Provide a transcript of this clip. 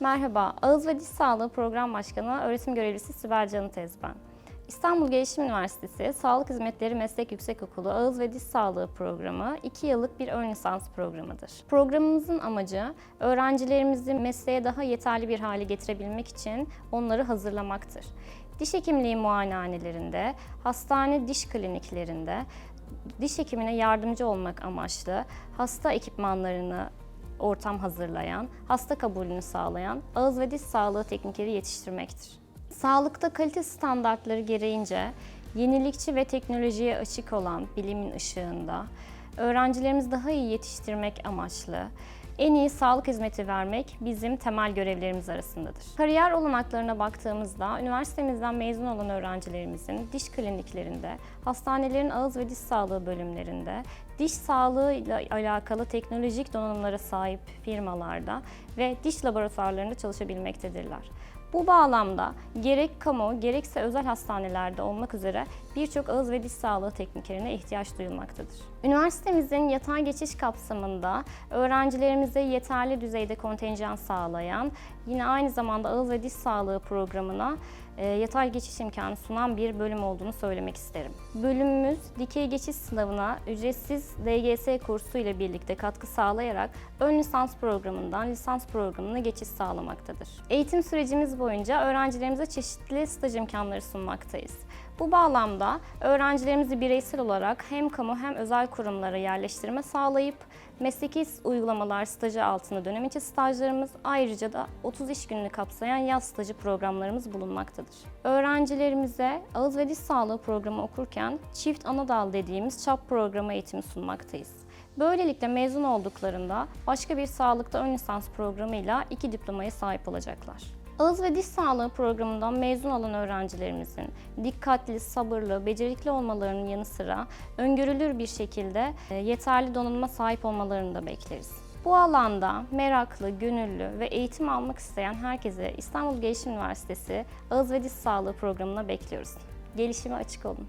Merhaba, Ağız ve Diş Sağlığı Program Başkanı Öğretim Görevlisi Sibel Canıtez ben. İstanbul Gelişim Üniversitesi Sağlık Hizmetleri Meslek Yüksekokulu Ağız ve Diş Sağlığı Programı 2 yıllık bir ön lisans programıdır. Programımızın amacı öğrencilerimizi mesleğe daha yeterli bir hale getirebilmek için onları hazırlamaktır. Diş hekimliği muayenehanelerinde, hastane diş kliniklerinde diş hekimine yardımcı olmak amaçlı hasta ekipmanlarını ortam hazırlayan, hasta kabulünü sağlayan ağız ve diş sağlığı teknikleri yetiştirmektir. Sağlıkta kalite standartları gereğince yenilikçi ve teknolojiye açık olan bilimin ışığında öğrencilerimizi daha iyi yetiştirmek amaçlı en iyi sağlık hizmeti vermek bizim temel görevlerimiz arasındadır. Kariyer olanaklarına baktığımızda üniversitemizden mezun olan öğrencilerimizin diş kliniklerinde, hastanelerin ağız ve diş sağlığı bölümlerinde, diş sağlığı ile alakalı teknolojik donanımlara sahip firmalarda ve diş laboratuvarlarında çalışabilmektedirler. Bu bağlamda gerek kamu gerekse özel hastanelerde olmak üzere birçok ağız ve diş sağlığı teknikerine ihtiyaç duyulmaktadır. Üniversitemizin yatay geçiş kapsamında öğrencilerimize yeterli düzeyde kontenjan sağlayan, yine aynı zamanda ağız ve diş sağlığı programına e, yatay geçiş imkanı sunan bir bölüm olduğunu söylemek isterim. Bölümümüz dikey geçiş sınavına ücretsiz DGS kursu ile birlikte katkı sağlayarak ön lisans programından lisans programına geçiş sağlamaktadır. Eğitim sürecimiz boyunca öğrencilerimize çeşitli staj imkanları sunmaktayız. Bu bağlamda öğrencilerimizi bireysel olarak hem kamu hem özel kurumlara yerleştirme sağlayıp mesleki uygulamalar stajı altında dönem içi stajlarımız ayrıca da 30 iş gününü kapsayan yaz stajı programlarımız bulunmaktadır. Öğrencilerimize ağız ve diş sağlığı programı okurken çift ana dal dediğimiz çap programı eğitimi sunmaktayız. Böylelikle mezun olduklarında başka bir sağlıkta ön lisans programıyla iki diplomaya sahip olacaklar. Ağız ve diş sağlığı programından mezun olan öğrencilerimizin dikkatli, sabırlı, becerikli olmalarının yanı sıra öngörülür bir şekilde e, yeterli donanıma sahip olmalarını da bekleriz. Bu alanda meraklı, gönüllü ve eğitim almak isteyen herkese İstanbul Gelişim Üniversitesi Ağız ve Diş Sağlığı programına bekliyoruz. Gelişime açık olun.